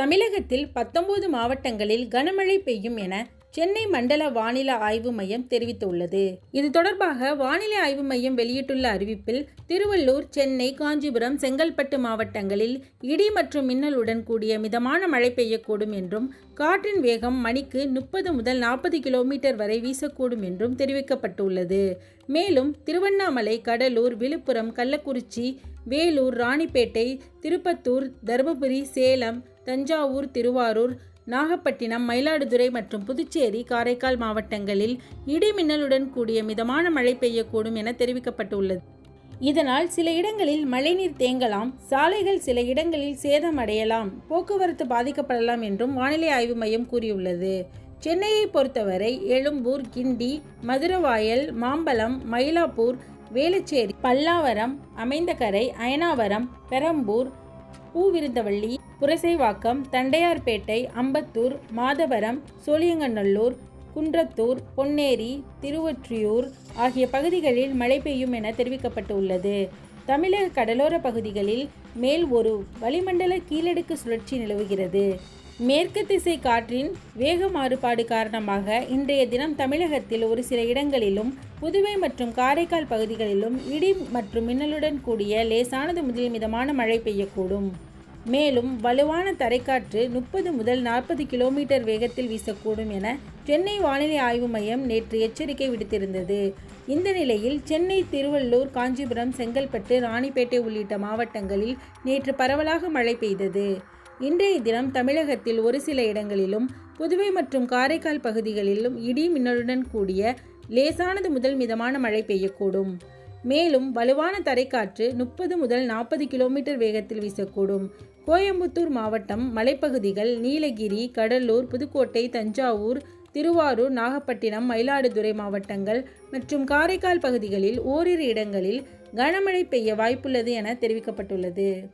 தமிழகத்தில் பத்தொன்பது மாவட்டங்களில் கனமழை பெய்யும் என சென்னை மண்டல வானிலை ஆய்வு மையம் தெரிவித்துள்ளது. இது தொடர்பாக வானிலை ஆய்வு மையம் வெளியிட்டுள்ள அறிவிப்பில் திருவள்ளூர் சென்னை காஞ்சிபுரம் செங்கல்பட்டு மாவட்டங்களில் இடி மற்றும் மின்னலுடன் கூடிய மிதமான மழை பெய்யக்கூடும் என்றும் காற்றின் வேகம் மணிக்கு முப்பது முதல் நாற்பது கிலோமீட்டர் வரை வீசக்கூடும் என்றும் தெரிவிக்கப்பட்டுள்ளது. மேலும் திருவண்ணாமலை கடலூர் விழுப்புரம் கள்ளக்குறிச்சி வேலூர் ராணிப்பேட்டை திருப்பத்தூர் தருமபுரி சேலம் தஞ்சாவூர் திருவாரூர் நாகப்பட்டினம் மயிலாடுதுறை மற்றும் புதுச்சேரி காரைக்கால் மாவட்டங்களில் இடிமின்னலுடன் கூடிய மிதமான மழை பெய்யக்கூடும் என தெரிவிக்கப்பட்டுள்ளது. இதனால் சில இடங்களில் மழைநீர் தேங்கலாம் சாலைகள் சில இடங்களில் சேதமடையலாம் போக்குவரத்து பாதிக்கப்படலாம் என்றும் வானிலை ஆய்வு மையம் கூறியுள்ளது. சென்னையை பொறுத்தவரை எழும்பூர் கிண்டி மதுரவாயல் மாம்பலம் மயிலாப்பூர் வேலுச்சேரி பல்லாவரம் அமைந்தகரை அயனாவரம் பெரம்பூர் பூவிருந்தவள்ளி புரசைவாக்கம் தண்டையார்பேட்டை அம்பத்தூர் மாதவரம் சோழியங்கநல்லூர் குன்றத்தூர் பொன்னேரி திருவொற்றியூர் ஆகிய பகுதிகளில் மழை பெய்யும் என தெரிவிக்கப்பட்டுள்ளது. தமிழக கடலோர பகுதிகளில் மேல் ஒரு வளிமண்டல கீழடுக்கு சுழற்சி நிலவுகிறது. மேற்கு திசை காற்றின் வேக மாறுபாடு காரணமாக இன்றைய தினம் தமிழகத்தில் ஒரு சில இடங்களிலும் புதுவை மற்றும் காரைக்கால் பகுதிகளிலும் இடி மற்றும் மின்னலுடன் கூடிய லேசானது முதல் மிதமான மழை பெய்யக்கூடும். மேலும் வலுவான தரைக்காற்று முப்பது முதல் நாற்பது கிலோமீட்டர் வேகத்தில் வீசக்கூடும் என சென்னை வானிலை ஆய்வு மையம் நேற்று எச்சரிக்கை விடுத்திருந்தது. இந்த நிலையில் சென்னை திருவள்ளூர் காஞ்சிபுரம் செங்கல்பட்டு ராணிப்பேட்டை உள்ளிட்ட மாவட்டங்களில் நேற்று பரவலாக மழை பெய்தது. இன்றைய தினம் தமிழகத்தில் ஒரு சில இடங்களிலும் புதுவை மற்றும் காரைக்கால் பகுதிகளிலும் இடி மின்னலுடன் கூடிய லேசானது முதல் மிதமான மழை பெய்யக்கூடும். மேலும் வலுவான தரைக்காற்று முப்பது முதல் நாற்பது கிலோமீட்டர் வேகத்தில் வீசக்கூடும். கோயம்புத்தூர் மாவட்டம் மலைப்பகுதிகள் நீலகிரி கடலூர் புதுக்கோட்டை தஞ்சாவூர் திருவாரூர் நாகப்பட்டினம் மயிலாடுதுறை மாவட்டங்கள் மற்றும் காரைக்கால் பகுதிகளில் ஓரிரு இடங்களில் கனமழை பெய்ய வாய்ப்புள்ளது என தெரிவிக்கப்பட்டுள்ளது.